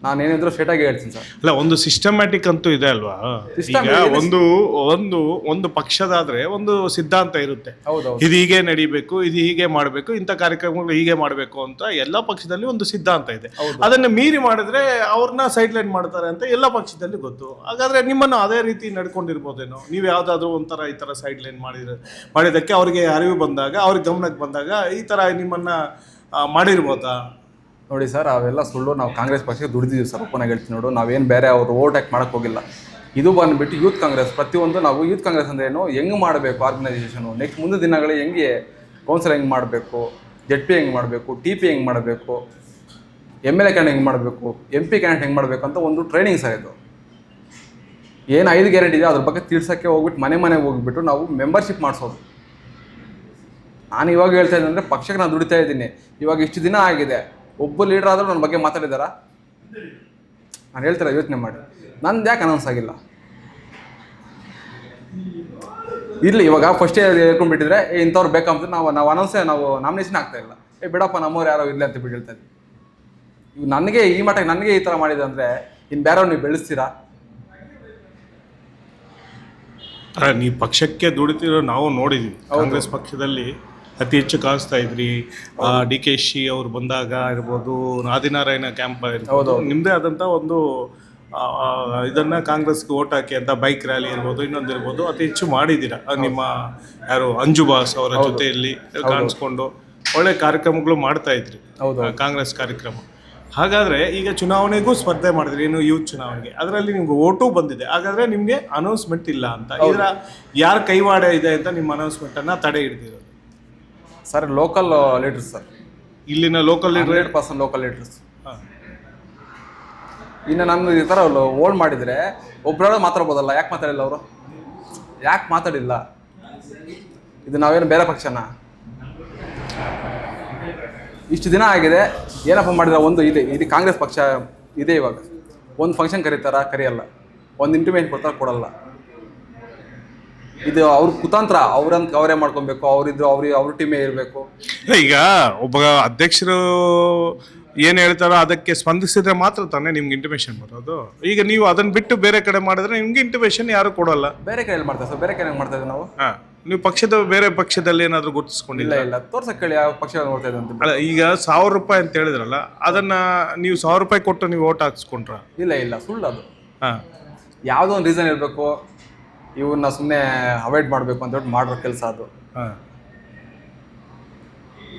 ನಾನು ಏನಿದ್ರು ಸ್ಟ್ರೇಟಾಗಿ ಹೇಳ್ತೀನಿ ಸರ್. ಅಲ್ಲ ಒಂದು ಸಿಸ್ಟಮ್ಯಾಟಿಕ್ ಅಂತೂ ಇದೆ ಅಲ್ವಾ? System ಈಗ ಒಂದು ಒಂದು ಒಂದು ಪಕ್ಷದಾದ್ರೆ ಒಂದು ಸಿದ್ಧಾಂತ ಇರುತ್ತೆ. ಹೌದೌದು. ಇದು ಹೀಗೆ ನಡಿಬೇಕು ಇದು ಹೀಗೆ ಮಾಡಬೇಕು ಇಂಥ ಕಾರ್ಯಕ್ರಮಗಳು ಹೀಗೆ ಮಾಡಬೇಕು ಅಂತ ಎಲ್ಲ ಪಕ್ಷದಲ್ಲಿ ಒಂದು ಸಿದ್ಧಾಂತ ಇದೆ. ಅದನ್ನ ಮೀರಿ ಮಾಡಿದ್ರೆ ಅವ್ರನ್ನ ಸೈಡ್ ಲೈನ್ ಮಾಡ್ತಾರೆ ಅಂತ ಎಲ್ಲ ಪಕ್ಷದಲ್ಲಿ ಗೊತ್ತು. ಹಾಗಾದ್ರೆ ನಿಮ್ಮನ್ನು ಅದೇ ರೀತಿ ನಡ್ಕೊಂಡಿರ್ಬೋದೇನೋ? ನೀವು ಯಾವ್ದಾದ್ರು ಒಂಥರ ಈ ತರ ಸೈಡ್ ಲೈನ್ ಮಾಡಿದ್ರೆ ಮಾಡಿದಕ್ಕೆ ಅವ್ರಿಗೆ ಅರಿವು ಬಂದಾಗ ಅವ್ರಿಗೆ ಗಮನಕ್ಕೆ ಬಂದಾಗ ಈ ತರ ನಿಮ್ಮನ್ನ ಆ, ಮಾಡಿರ್ಬೋದಾ? ನೋಡಿ ಸರ್, ಅವೆಲ್ಲ ಸುಳ್ಳು. ನಾವು ಕಾಂಗ್ರೆಸ್ ಪಕ್ಷಕ್ಕೆ ದುಡಿದಿದ್ದೀವಿ ಸರ್ ಆಗಿ ಹೇಳ್ತೀನಿ ನೋಡು ನಾವೇನು ಬೇರೆ ಅವರು ಓಟ್ ಹಾಕಿ ಮಾಡೋಕ್ಕೆ ಹೋಗಿಲ್ಲ. ಇದು ಬಂದುಬಿಟ್ಟು ಯೂತ್ ಕಾಂಗ್ರೆಸ್, ಪ್ರತಿಯೊಂದು ನಾವು ಯೂತ್ ಕಾಂಗ್ರೆಸ್ ಅಂದ್ರೆ ಏನು? ಹೆಂಗೆ ಮಾಡಬೇಕು ಆರ್ಗನೈಸೇಷನು ನೆಕ್ಸ್ಟ್ ಮುಂದಿನ ದಿನಗಳು ಹೆಂಗೆ ಕೌನ್ಸಿಲ್ ಹೆಂಗೆ ಮಾಡಬೇಕು? ಜೆಡ್ ಪಿ ಹೆಂಗೆ ಮಾಡಬೇಕು? ಟಿ ಪಿ ಹೆಂಗೆ ಮಾಡಬೇಕು? ಎಂ ಎಲ್ ಎ ಕ್ಯಾಂಡ್ ಹೆಂಗೆ ಮಾಡಬೇಕು? ಎಂ ಪಿ ಕ್ಯಾಂಡ್ ಹೆಂಗೆ ಮಾಡಬೇಕು ಅಂತ ಒಂದು ಟ್ರೈನಿಂಗ್ ಸರ್ ಇದು. ಏನು ಐದು ಗ್ಯಾರಂಟಿ ಇದೆ, ಅದ್ರ ಬಗ್ಗೆ ತಿಳ್ಸೋಕ್ಕೆ ಹೋಗ್ಬಿಟ್ಟು ಮನೆ ಮನೆಗೆ ಹೋಗ್ಬಿಟ್ಟು ನಾವು ಮೆಂಬರ್ಶಿಪ್ ಮಾಡಿಸೋದು. ನಾನು ಇವಾಗ ಹೇಳ್ತಾ ಇದ್ದೀನಿ ಅಂದರೆ ಪಕ್ಷಕ್ಕೆ ನಾನು ದುಡಿತಾ ಇದ್ದೀನಿ. ಇವಾಗ ಇಷ್ಟು ದಿನ ಆಗಿದೆ. ಒಬ್ಬ ಲೀಡರ್ ಆದರೂ ನನ್ನ ಬಗ್ಗೆ ಮಾತಾಡಿದಾರಾ? ನಾನು ಹೇಳ್ತೀರಾ ಯೋಚನೆ ಮಾಡಿ. ನಂದು ಯಾಕೆ ಅನೌನ್ಸ್ ಆಗಿಲ್ಲ? ಇರಲಿ ಇವಾಗ ಫಸ್ಟ್ ಇಯರ್ ಹೇಳ್ಕೊಂಡ್ಬಿಟ್ಟಿದ್ರೆ ಏ ಇಂಥವ್ರು ಬೇಕಂತ ನಾವು ನಾವು ಅನೌನ್ಸೇ ನಾವು ನಾಮಿನೇಷನ್ ಆಗ್ತಾ ಇಲ್ಲ. ಏ ಬಿಡಪ್ಪ ನಮ್ಮವ್ರು ಯಾರೋ ಇರಲಿ ಅಂತ ಬಿಟ್ಟು ಹೇಳ್ತಾ ಇದ್ದೀವಿ ಇವ್ ನನಗೆ ಈ ಮಟ್ಟಕ್ಕೆ ನನಗೆ ಈ ಥರ ಮಾಡಿದೆ ಅಂದರೆ ಇನ್ನು ಬೇರೆಯವ್ರು ನೀವು ಬೆಳೆಸ್ತೀರಾ? ನೀವು ಪಕ್ಷಕ್ಕೆ ದುಡಿತಿರೋ ನಾವು ನೋಡಿದ್ವಿ. ಕಾಂಗ್ರೆಸ್ ಪಕ್ಷದಲ್ಲಿ ಅತಿ ಹೆಚ್ಚು ಕಾಣಿಸ್ತಾ ಇದ್ರಿ. ಡಿ ಕೆ ಶಿ ಅವ್ರು ಬಂದಾಗ ಇರ್ಬೋದು ಆದಿನಾರಾಯಣ ಕ್ಯಾಂಪ್ ಇರ್ಬೋದು. ನಿಮ್ಮದೇ ಆದಂಥ ಒಂದು ಇದನ್ನ ಕಾಂಗ್ರೆಸ್ಗೆ ಓಟ್ ಹಾಕಿ ಅಂತ ಬೈಕ್ ರ್ಯಾಲಿ ಇರ್ಬೋದು ಇನ್ನೊಂದು ಇರ್ಬೋದು ಅತಿ ಹೆಚ್ಚು ಮಾಡಿದ್ದೀರಾ? ನಿಮ್ಮ ಯಾರು ಅಂಜು ಬಾಸ್ ಅವರ ಜೊತೆಯಲ್ಲಿ ಕಾಣಿಸ್ಕೊಂಡು ಒಳ್ಳೆ ಕಾರ್ಯಕ್ರಮಗಳು ಮಾಡ್ತಾ ಇದ್ರಿ. ಕಾಂಗ್ರೆಸ್ ಕಾರ್ಯಕ್ರಮ. ಹಾಗಾದ್ರೆ ಈಗ ಚುನಾವಣೆಗೂ ಸ್ಪರ್ಧೆ ಮಾಡಿದ್ರಿ ಏನು ಯೂತ್ ಚುನಾವಣೆಗೆ. ಅದರಲ್ಲಿ ನಿಮ್ಗೆ ಓಟು ಬಂದಿದೆ. ಹಾಗಾದ್ರೆ ನಿಮ್ಗೆ ಅನೌನ್ಸ್ಮೆಂಟ್ ಇಲ್ಲ ಅಂತ. ಇದರ ಯಾರ ಕೈವಾಡ ಇದೆ ಅಂತ ನಿಮ್ಮ ಅನೌನ್ಸ್ಮೆಂಟ್ ಅನ್ನ ತಡೆ ಹಿಡಿದಿರೋದು. ಸರ್ ಲೋಕಲ್ ಲೀಡರ್ಸ್ ಸರ್ ಇಲ್ಲಿನ local hundred percent local leaders ಇನ್ನು ನಾನು ಈ ಥರ ಓಲ್ಡ್ ಮಾಡಿದರೆ ಒಬ್ಬರಾದ್ರೂ ಮಾತಾಡ್ಬೋದಲ್ಲ ಯಾಕೆ ಮಾತಾಡಿಲ್ಲ ಅವರು? ಯಾಕೆ ಮಾತಾಡಿಲ್ಲ? ಇದು ನಾವೇನು ಬೇರೆ ಪಕ್ಷನ? ಇಷ್ಟು ದಿನ ಆಗಿದೆ ಏನಪ್ಪ ಮಾಡಿದ್ರೆ ಒಂದು ಇದೆ ಇದು ಕಾಂಗ್ರೆಸ್ ಪಕ್ಷ ಇದೆ ಇವಾಗ. ಒಂದು ಫಂಕ್ಷನ್ ಕರೀತಾರ ಕರೆಯಲ್ಲ. ಒಂದು ಇಂಟಿಮೇಟ್ ಕೊಡ್ತಾರೆ ಕೊಡಲ್ಲ. ಇದು ಅವ್ರ ಕುತಂತ್ರ ಅವ್ರಂತ ಅವರೇ ಮಾಡ್ಕೊಬೇಕು ಅವ್ರಿದ್ರು ಅವ್ರಿಗೆ ಅವ್ರ ಟೀಮೇ ಇರಬೇಕು. ಈಗ ಒಬ್ಬ ಅಧ್ಯಕ್ಷರು ಏನು ಹೇಳ್ತಾರೋ ಅದಕ್ಕೆ ಸ್ಪಂದಿಸಿದ್ರೆ ಮಾತ್ರ ತಾನೇ ನಿಮ್ಗೆ ಇಂಟಿಮೇಷನ್ ಬರೋದು. ಈಗ ನೀವು ಅದನ್ನ ಬಿಟ್ಟು ಬೇರೆ ಕಡೆ ಮಾಡಿದ್ರೆ ನಿಮ್ಗೆ ಇಂಟಿಮೇಷನ್ ಯಾರು ಕೊಡಲ್ಲ. ಬೇರೆ ಕಡೆ ಮಾಡ್ತಾರೆ ಸರ್ ಬೇರೆ ಕಡೆ ಮಾಡ್ತಾ ಇದ್ದೀವಿ ನಾವು ಹಾ ನೀವು ಪಕ್ಷದ ಬೇರೆ ಪಕ್ಷದಲ್ಲಿ ಏನಾದರೂ ಗುರುತಿಸ್ಕೊಂಡಿಲ್ಲ ಇಲ್ಲ ಇಲ್ಲ ತೋರ್ಸಕ್ ಹೇಳಿ ಯಾವ ಪಕ್ಷ ನೋಡ್ತಾ ಇದ್ದಂತೆ ಅಲ್ಲ ಈಗ ಸಾವಿರ ರೂಪಾಯಿ ಅಂತ ಹೇಳಿದ್ರಲ್ಲ ಅದನ್ನ ನೀವು ಸಾವಿರ ರೂಪಾಯಿ ಕೊಟ್ಟು ನೀವು ಓಟ್ ಹಾಕ್ಸ್ಕೊಂಡ್ರ? ಇಲ್ಲ ಇಲ್ಲ ಸುಳ್ಳು ಅದು. ಹಾ. ಯಾವುದೋ ಒಂದು ರೀಸನ್ ಇರಬೇಕು ಇವನ್ನ ಸುಮ್ಮನೆ ಅವಾಯ್ಡ್ ಮಾಡಬೇಕು ಅಂತ ಹೇಳಿ ಮಾಡಿರೋ ಕೆಲಸ ಅದು. ಹಾ.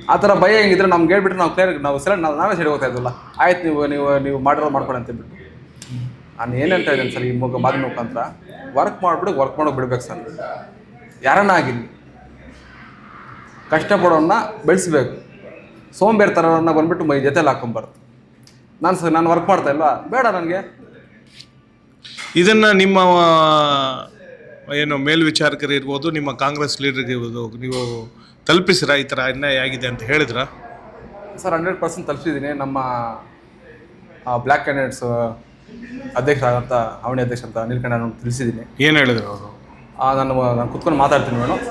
ಆ ಥರ ಭಯ ಹೆಂಗಿದ್ರೆ ನಮ್ಗೆ ಹೇಳ್ಬಿಟ್ರೆ ನಾವು ಕ್ಲಿಯರ್ ನಾವು ಸಲ ನಾವು ನಾವೇ ಸರಿ ಹೋಗ್ತಾ ಇದ್ದಲ್ಲ ಆಯ್ತು ನೀವು ನೀವು ನೀವು ಮಾಡಿರೋ ಮಾಡ್ಕೊಳ್ಳಿ ಅಂತ ಹೇಳ್ಬಿಟ್ಟು. ನಾನು ಏನು ಹೇಳ್ತಾ ಇದ್ದೇನೆ ಸರ್ ಈ ಮುಖ ಮಾಧ್ಯಮ ಮುಖಾಂತರ? ವರ್ಕ್ ಮಾಡಿಬಿಟ್ಟು ವರ್ಕ್ ಮಾಡೋಕೆ ಬಿಡ್ಬೇಕು ಸರ್. ಯಾರನ್ನ ಆಗಿರಲಿ. ಕಷ್ಟಪಡೋನ್ನ ಬೆಳೆಸ್ಬೇಕು. ಸೋಂಬೇರಿ ಥರನ್ನ ಬಂದ್ಬಿಟ್ಟು ಮೈ ಜೊತೆಲಿ ಹಾಕೊಂಬಾರ್ದು. ನಾನು ಸರ್ ನಾನು ವರ್ಕ್ ಮಾಡ್ತಾ ಇಲ್ವಾ? ಬೇಡ ನನಗೆ. ಇದನ್ನು ನಿಮ್ಮ ಏನು ಮೇಲ್ವಿಚಾರಕರು ಇರ್ಬೋದು ನಿಮ್ಮ ಕಾಂಗ್ರೆಸ್ ಲೀಡರ್ಗೆ ಇರ್ಬೋದು ನೀವು ತಲುಪಿಸಿರ ಈ ಥರ ಅನ್ಯಾಯ ಆಗಿದೆ ಅಂತ ಹೇಳಿದ್ರ? ಸರ್ ಹಂಡ್ರೆಡ್ ಪರ್ಸೆಂಟ್ ತಲುಪಿಸಿದ್ದೀನಿ. ನಮ್ಮ ಬ್ಲ್ಯಾಕ್ ಕ್ಯಾಂಡಿಡೇಟ್ಸ್ ಅಧ್ಯಕ್ಷರಾದಂಥ ಅವಣಿ ಅಧ್ಯಕ್ಷ ಅಂತ ಅನಿಲ್ ತಿಳಿಸಿದ್ದೀನಿ. ಏನು ಹೇಳಿದ್ರು ಅವರು? ನಾನು ನಾನು ಕುತ್ಕೊಂಡು ಮಾತಾಡ್ತೀನಿ ಮೇಡಮ್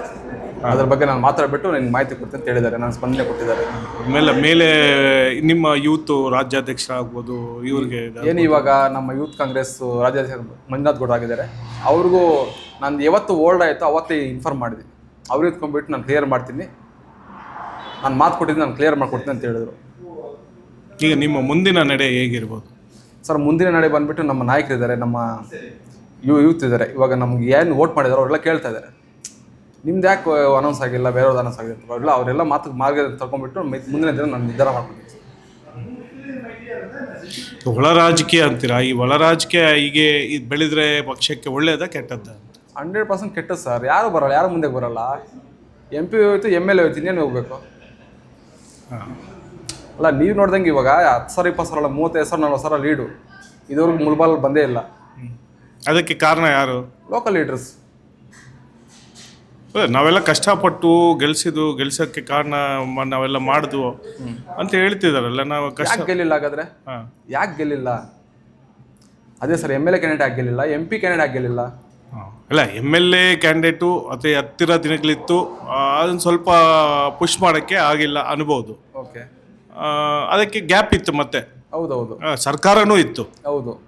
ಅದ್ರ ಬಗ್ಗೆ ನಾನು ಮಾತಾಡ್ಬಿಟ್ಟು ನಿನ್ಗೆ ಮಾಹಿತಿ ಕೊಡ್ತೀನಿ ಅಂತ ಹೇಳಿದ್ದಾರೆ. ನಾನು ಸ್ಪಂದನೆ ಕೊಟ್ಟಿದ್ದಾರೆ. ಮೇಲೆ ಮೇಲೆ ನಿಮ್ಮ ಯೂತ್ ರಾಜ್ಯಾಧ್ಯಕ್ಷರಾಗ್ಬೋದು ಇವ್ರಿಗೆ ಇದು- ಏನು ಇವಾಗ ನಮ್ಮ ಯೂತ್ ಕಾಂಗ್ರೆಸ್ ರಾಜ್ಯಾಧ್ಯಕ್ಷ ಮಂಜುನಾಥ್ ಗೌಡ ಆಗಿದ್ದಾರೆ. ಅವ್ರಿಗೂ ನಾನು ಯಾವತ್ತು ಓಲ್ಡ್ ಆಯಿತು ಅವತ್ತೇ ಇನ್ಫಾರ್ಮ್ ಮಾಡಿದೆ. ಅವ್ರಿಗೆ ಇಟ್ಕೊಂಡ್ಬಿಟ್ಟು ನಾನು ಕ್ಲಿಯರ್ ಮಾಡ್ತೀನಿ. ನಾನು ಮಾತು ಕೊಟ್ಟಿದ್ದೀನಿ ನಾನು ಕ್ಲಿಯರ್ ಮಾಡ್ಕೊಡ್ತೀನಿ ಅಂತ ಹೇಳಿದರು. ಈಗ ನಿಮ್ಮ ಮುಂದಿನ ನಡೆ ಹೇಗಿರ್ಬೋದು? ಸರ್ ಮುಂದಿನ ನಡೆ ಬಂದ್ಬಿಟ್ಟು ನಮ್ಮ ನಾಯಕರಿದ್ದಾರೆ ನಮ್ಮ ಯು ಯೂತ್ ಇದ್ದಾರೆ. ಇವಾಗ ನಮ್ಗೆ ಏನು ವೋಟ್ ಮಾಡಿದಾರೋ ಅವರೆಲ್ಲ ಕೇಳ್ತಾ ಇದ್ದಾರೆ. ನಿಮ್ದು ಯಾಕೆ ಅನೌನ್ಸ್ ಆಗಿಲ್ಲ ಬೇರೆಯವ್ರದ್ದು ಅನೌನ್ಸ್ ಆಗಿದೆ ಪರವಾಗಿಲ್ಲ ಅವರೆಲ್ಲ ಮಾತು ಮಾರ್ಗ ತಗೊಂಡ್ಬಿಟ್ಟು ಮುಂದಿನ ದಿನ ನಾನು ನಿರ್ಧಾರ ಮಾಡ್ಕೊಂಡಿದ್ದೆ ಒಳ ರಾಜಕೀಯ ಅಂತೀರಾ? ಈ ಒಳ ರಾಜಕೀಯ ಹೀಗೆ ಇದು ಬೆಳೆದ್ರೆ ಪಕ್ಷಕ್ಕೆ ಒಳ್ಳೆಯದ ಕೆಟ್ಟದ್ದ ಹಂಡ್ರೆಡ್ ಪರ್ಸೆಂಟ್ ಕೆಟ್ಟದ್ದು ಸರ್. ಯಾರು ಬರಲ್ಲ ಯಾರು ಮುಂದೆ ಬರಲ್ಲ. ಎಂ ಪಿ ಹೋಯ್ತು ಎಂ ಎಲ್ ಎ ಹೋಯ್ತು ಇನ್ನೇನು ಹೋಗ್ಬೇಕು? ಅಲ್ಲ ನೀವು ನೋಡ್ದಂಗೆ ಇವಾಗ ಹತ್ತು ಸಾವಿರ ಇಪ್ಪತ್ತು ಸಾವಿರ ಅಲ್ಲ ಮೂವತ್ತೈದು ಸಾವಿರ ನಲ್ವತ್ತು ಸಾವಿರ ಲೀಡು. ಇದುವರೆಗೂ ಮುಲ್ಬಾಲ್ ಬಂದೇ ಇಲ್ಲ. ಅದಕ್ಕೆ ಕಾರಣ ಯಾರು? ಲೋಕಲ್ ಲೀಡರ್ಸ್ ಅದೇ, ನಾವೆಲ್ಲ ಕಷ್ಟಪಟ್ಟು ಗೆಲ್ಸಿದ್ದು ಗೆಲ್ಸೋಕ್ಕೆ ಕಾರಣ ಮ- ನಾವೆಲ್ಲ ಮಾಡಿದ್ವು ಅಂತ ಹೇಳ್ತಿದಾರಲ್ಲ ನಾವು ಕಷ್ಟ ಯಾಕೆ ಗೆಲ್ಲಿಲ್ಲ ಹಾಗಾದ್ರೆ? ಹಾಂ. ಯಾಕೆ ಗೆಲ್ಲಿಲ್ಲ? ಅದೇ sir M L A candidate ಗೆಲ್ಲಿಲ್ಲ? M P candidate ಆಗಿರಲಿಲ್ಲ ಗೆಲ್ಲಿಲ್ಲ? ಅಲ್ಲ ಎಂ ಎಲ್ ಎ ಕ್ಯಾಂಡಿಡೇಟು ಅತಿ ಹತ್ತಿರ ದಿನಗಳಿತ್ತು. ಅದನ್ನು ಅದನ್ನ ಸ್ವಲ್ಪ ಪುಷ್ ಮಾಡೋಕ್ಕೆ ಆಗಿಲ್ಲ ಅನ್ಬೋದು. ಓಕೆ ಆ, ಅದಕ್ಕೆ ಗ್ಯಾಪ್ ಇತ್ತು ಮತ್ತೆ. ಹೌದೌದು. ಆ, ಸರ್ಕಾರನೂ ಇತ್ತು. ಹೌದು.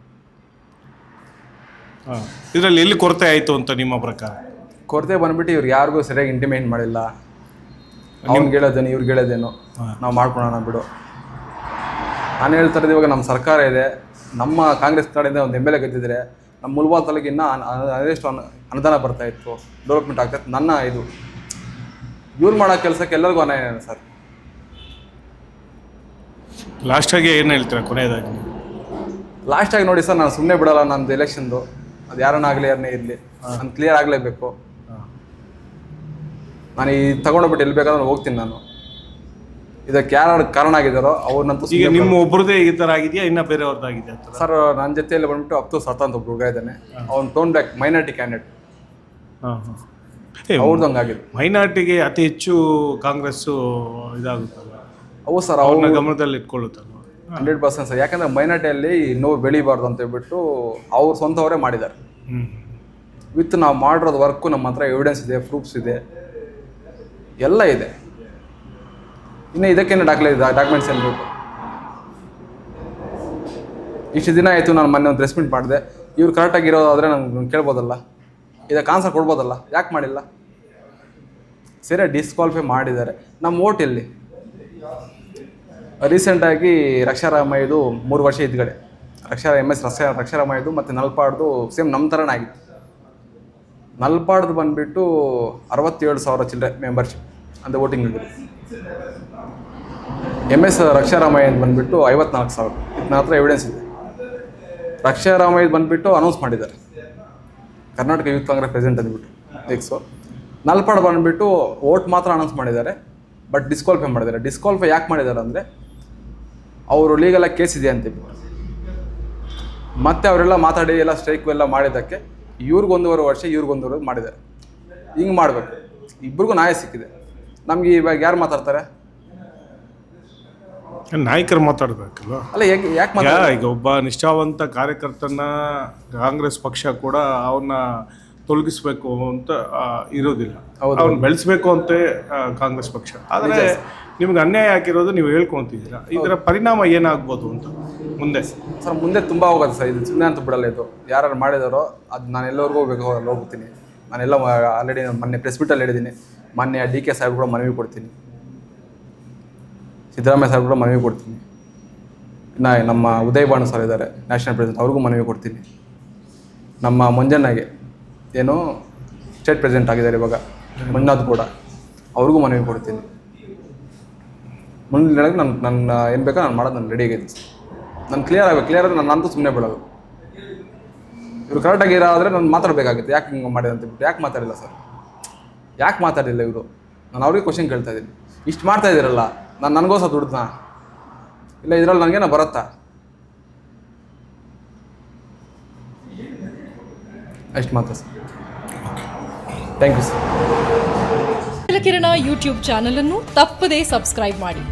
ಇದರಲ್ಲಿ ಎಲ್ಲಿ ಕೊರತೆ ಆಯಿತು ಅಂತ ನಿಮ್ಮ ಪ್ರಕಾರ? ಕೊರತೆ ಬಂದ್ಬಿಟ್ಟು ಇವ್ರು ಯಾರಿಗೂ ಸರಿಯಾಗಿ ಇಂಟಿಮೇಟ್ ಮಾಡಿಲ್ಲ. ನಿಮ್ಗೆ ಹೇಳೋದೇನು ಇವ್ರಿಗೆ ಹೇಳೋದೇನು ನಾವು ಮಾಡ್ಕೊಳೋಣ ಬಿಡು. ನಾನು ಹೇಳ್ತಾ ಇರೋದು ಇವಾಗ ನಮ್ಮ ಸರ್ಕಾರ ಇದೆ. ನಮ್ಮ ಕಾಂಗ್ರೆಸ್ ಕಡೆಯಿಂದ ಒಂದು ಎಂ ಎಲ್ ಎ ಗೆದ್ದಿದ್ರೆ ನಮ್ಮ ಮುಲ್ಬಾಲ್ ತಾಲೂಕಿನ ಅದೆಷ್ಟು ಅನು ಅನುದಾನ ಬರ್ತಾ ಇತ್ತು. ಡೆವಲಪ್ಮೆಂಟ್ ಆಗ್ತಾ ಇತ್ತು. ನನ್ನ ಇದು. ಇವ್ರು ಮಾಡೋ ಕೆಲಸಕ್ಕೆ ಎಲ್ಲರಿಗೂ ಅನ್ಯಾಯ ಸರ್. ಲಾಸ್ಟಾಗಿ ಏನು ಹೇಳ್ತೀರಾ ಕೊನೆಯದಾಗಿ? ಲಾಸ್ಟಾಗಿ ನೋಡಿ ಸರ್ ನಾನು ಸುಮ್ಮನೆ ಬಿಡಲ್ಲ ನಮ್ಮದು ಎಲೆಕ್ಷನ್ದು ಅದು ಯಾರನ್ನ ಆಗಲಿ ಯಾರನ್ನೇ ಇರಲಿ ನಾನು ಕ್ಲಿಯರ್ ಆಗಲೇಬೇಕು. ನಾನು ಈ ತಗೊಂಡೋಗ್ಬಿಟ್ಟು ಎಲ್ಲಿ ಬೇಕಾದ್ರೂ ಹೋಗ್ತೀನಿ ನಾನು. ಇದಕ್ಕೆ ಯಾರು ಕಾರಣ ಆಗಿದ್ದಾರೋ ಅವ್ರನ್ನಂತೂ ಈಗ ನಿಮ್ಮ ಒಬ್ಬರದೇ ಈ ಥರ ಆಗಿದೆಯಾ ಇನ್ನ ಬೇರೆಯವ್ರದ್ದಾಗಿದೆ ಅಂತ ಸರ್ ನನ್ನ ಜೊತೆಯಲ್ಲಿ ಬಂದ್ಬಿಟ್ಟು ಅಪ್ತು ಸತ ಅಂತ ಒಬ್ಬ ಹುಡುಗ ಇದ್ದಾನೆ. ಅವ್ನು ಟೋನ್ ಬ್ಯಾಕ್ ಮೈನಾರಿಟಿ ಕ್ಯಾಂಡಿಡೇಟ್. ಹಾಂ ಹಾಂ. ಏ ಅವ್ರದ್ದು ಹಂಗಾಗಿದೆ ಮೈನಾರಿಟಿಗೆ ಅತಿ ಹೆಚ್ಚು ಕಾಂಗ್ರೆಸ್ಸು ಇದಾಗುತ್ತಲ್ಲ ಅವು ಸರ್ ಅವ್ರನ್ನ ಅವ್ರನ್ನ ಗಮನದಲ್ಲಿ ಇಟ್ಕೊಳ್ಳುತ್ತಲ್ಲ ಹಂಡ್ರೆಡ್ ಪರ್ಸೆಂಟ್ ಸರ್. ಯಾಕಂದ್ರೆ ಮೈನಾರಿಟಿಯಲ್ಲಿ ನೋವು ಬೆಳಿಬಾರ್ದು ಅಂತ ಹೇಳ್ಬಿಟ್ಟು ಅವ್ರು ಸ್ವಂತವರೇ ಮಾಡಿದ್ದಾರೆ. ಹ್ಞೂ ವಿತ್ ನಾವು ಮಾಡಿರೋದು ವರ್ಕು ನಮ್ಮ ಹತ್ರ ಎವಿಡೆನ್ಸ್ ಇದೆ ಪ್ರೂಫ್ಸ್ ಇದೆ. ಎಲ್ಲ ಇದೆ. ಇನ್ನು ಇದಕ್ಕೇನು ದಾಖಲೆ ಡಾಕ್ಯುಮೆಂಟ್ಸ್ ಏನು ಬೇಕು? ಇಷ್ಟು ದಿನ ಆಯಿತು ನಾನು ಮೊನ್ನೆ ಒಂದು ರೆಸ್ಮೆಂಟ್ ಮಾಡಿದೆ. ಇವ್ರು ಕರೆಕ್ಟಾಗಿ ಇರೋದಾದರೆ ನಂಗೆ ಕೇಳ್ಬೋದಲ್ಲ. ಇದಕ್ಕೆ ಆನ್ಸರ್ ಕೊಡ್ಬೋದಲ್ಲ. ಯಾಕೆ ಮಾಡಿಲ್ಲ? ಸರಿ ಡಿಸ್ಕ್ವಾಲಿಫೈ ಮಾಡಿದ್ದಾರೆ. ನಮ್ಮ ಓಟ್ ಎಲ್ಲಿ? ರೀಸೆಂಟಾಗಿ ರಕ್ಷಾರಾಮಯ್ಯದು ಮೂರು ವರ್ಷ ಇದ್ಗಡೆ ರಕ್ಷಾ ಎಂ ಎಸ್ ರಕ್ಷಾ ರಕ್ಷಾರಾಮಯ್ಯದು ಮತ್ತು ನಲ್ಪಾಡ್ದು ಸೇಮ್ ನಮ್ಮ ಥರನೇ ಆಗಿತ್ತು. ನಲ್ಪಾಡ್ದು ಬಂದುಬಿಟ್ಟು ಅರವತ್ತೇಳು ಸಾವಿರ ಚಿಲ್ಲರೆ ಮೆಂಬರ್ಶಿಪ್ ಅಂದರೆ ವೋಟಿಂಗ್ ಎಂ ಎಸ್ ರಕ್ಷಾರಾಮಯ್ಯ ಬಂದುಬಿಟ್ಟು ಐವತ್ನಾಲ್ಕು ಸಾವಿರ. ಇದು ನನ್ನ ಹತ್ರ ಎವಿಡೆನ್ಸ್ ಇದೆ. ರಕ್ಷಾರಾಮಯ್ಯ ಬಂದುಬಿಟ್ಟು ಅನೌನ್ಸ್ ಮಾಡಿದ್ದಾರೆ. ಕರ್ನಾಟಕ ಯೂತ್ ಕಾಂಗ್ರೆಸ್ ಪ್ರೆಸಿಡೆಂಟ್ ಅಂದ್ಬಿಟ್ಟು. ಎಕ್ಸು ನಲ್ಪಾಡ್ ಬಂದುಬಿಟ್ಟು ವೋಟ್ ಮಾತ್ರ ಅನೌನ್ಸ್ ಮಾಡಿದ್ದಾರೆ ಬಟ್ ಡಿಸ್ಕ್ವಾಲಿಫೈ ಮಾಡಿದ್ದಾರೆ. ಡಿಸ್ಕ್ವಾಲಿಫೈ ಯಾಕೆ ಮಾಡಿದ್ದಾರೆ ಅಂದರೆ, ಅವರು ಲೀಗಲಾಗಿ ಕೇಸ್ ಇದೆ ಅಂತೇಳಿ ಮತ್ತೆ ಅವರೆಲ್ಲ ಮಾತಾಡಿ ಎಲ್ಲ ಸ್ಟ್ರೈಕ್ ಎಲ್ಲ ಮಾಡಿದ್ದಕ್ಕೆ ಇವ್ರಿಗೊಂದೂವರೆ ವರ್ಷ ಇವ್ರಿಗೊಂದೂವರೆ ಮಾಡಿದ್ದಾರೆ. ಹಿಂಗೆ ಮಾಡಬೇಕು. ಇಬ್ರಿಗೂ ನ್ಯಾಯ ಸಿಕ್ಕಿದೆ. ನಮಗೆ ಇವಾಗ ಯಾರು ಮಾತಾಡ್ತಾರೆ? ನಾಯಕರು ಮಾತಾಡ್ಬೇಕಲ್ಲ ಅಲ್ಲ ಯಾಕೆ ಯಾಕೆ ಈಗ ಮಾತಾಡ ಈಗ ಒಬ್ಬ ನಿಷ್ಠಾವಂತ ಕಾರ್ಯಕರ್ತನ ಕಾಂಗ್ರೆಸ್ ಪಕ್ಷ ಕೂಡ ಅವನ್ನ ತೊಲಗಿಸ್ಬೇಕು ಅಂತ ಆ, ಇರೋದಿಲ್ಲ. ಅವ್ನ ಬೆಳೆಸ್ಬೇಕು ಅಂತ ಕಾಂಗ್ರೆಸ್ ಪಕ್ಷ. ಆದರೆ ನಿಮ್ಗೆ ಅನ್ಯಾಯ ಆಗಿರೋದು ನೀವು ಹೇಳ್ಕೊಂತಿದ್ದೀರಾ ಇದರ ಪರಿಣಾಮ ಏನಾಗ್ಬೋದು ಅಂತ ಮುಂದೆ? ಸರ್ ಮುಂದೆ ತುಂಬ ಹೋಗೋದು ಸರ್ ಇದು ಸುಮ್ಮನೆ ಅಂತ ಬಿಡಲ್ಲ ಇದು. ಯಾರು ಮಾಡಿದಾರೋ ಅದು ನಾನು ಎಲ್ಲರಿಗೂ ಹೋಗ್ಬೇಕು ಅಲ್ಲಿ ಹೋಗ್ತೀನಿ ನಾನೆಲ್ಲ ಆಲ್ರೆಡಿ ಮೊನ್ನೆ ಪ್ರೆಸ್ ಮೀಟಲ್ಲಿ ಹೇಳಿದ್ದೀನಿ. ಮೊನ್ನೆ ಡಿ ಕೆ ಸಾಹೇಬ್ ಕೂಡ ಮನವಿ ಕೊಡ್ತೀನಿ. ಸಿದ್ದರಾಮಯ್ಯ ಸಾಹೇಬ್ ಕೂಡ ಮನವಿ ಕೊಡ್ತೀನಿ. ನಾ ನಮ್ಮ ಉದಯ್ ಸರ್ ಇದ್ದಾರೆ ನ್ಯಾಷನಲ್ ಪ್ರೆಸಿಡೆಂಟ್ ಅವ್ರಿಗೂ ಮನವಿ ಕೊಡ್ತೀನಿ. ನಮ್ಮ ಮಂಜಣ್ಣಗೆ ಏನು ಸ್ಟೇಟ್ ಪ್ರೆಸಿಡೆಂಟ್ ಆಗಿದ್ದಾರೆ ಇವಾಗ, ಮಂಜುನಾಥ್ ಕೂಡ ಅವ್ರಿಗೂ ಮನವಿ ಕೊಡ್ತೀನಿ. ಮುಂದಿನ ದಿನಕ್ಕೆ ನನ್ನ ಏನು ಬೇಕೋ ನಾನು ಮಾಡೋದು, ನಾನು ರೆಡಿ ಆಗೈತೆ ನಾನು ಕ್ಲಿಯರ್ ಆಗಬೇಕು ಕ್ಲಿಯರ್ ಆದರೆ ನಾನು ಅಂತೂ ಸುಮ್ಮನೆ ಬಿಡೋದು ಇವರು ಕರೆಕ್ಟಾಗಿ ಆದರೆ ನಾನು ಮಾತಾಡಬೇಕಾಗಿತ್ತು, ಯಾಕೆ ಹಿಂಗೆ ಮಾಡಿದೆ ಅಂತ ಯಾಕೆ ಮಾತಾಡಿಲ್ಲ ಸರ್ ಯಾಕೆ ಮಾತಾಡಿಲ್ಲ ಇವರು? ನಾನು ಅವ್ರಿಗೆ ಕ್ವಶನ್ ಕೇಳ್ತಾ ಇದ್ದೀನಿ. ಇಷ್ಟು ಮಾಡ್ತಾ ಇದ್ದೀರಲ್ಲ, ನಾನು ನನಗೋಸ ದುಡ್ದ ಇಲ್ಲ, ಇದರಲ್ಲಿ ನನಗೇನೋ ಬರುತ್ತಾ? ಅಷ್ಟು ಮಾತ್ರ sir. Thank you sir Kirana YouTube ಚಾನಲನ್ನು ತಪ್ಪದೇ ಸಬ್ಸ್ಕ್ರೈಬ್ ಮಾಡಿ.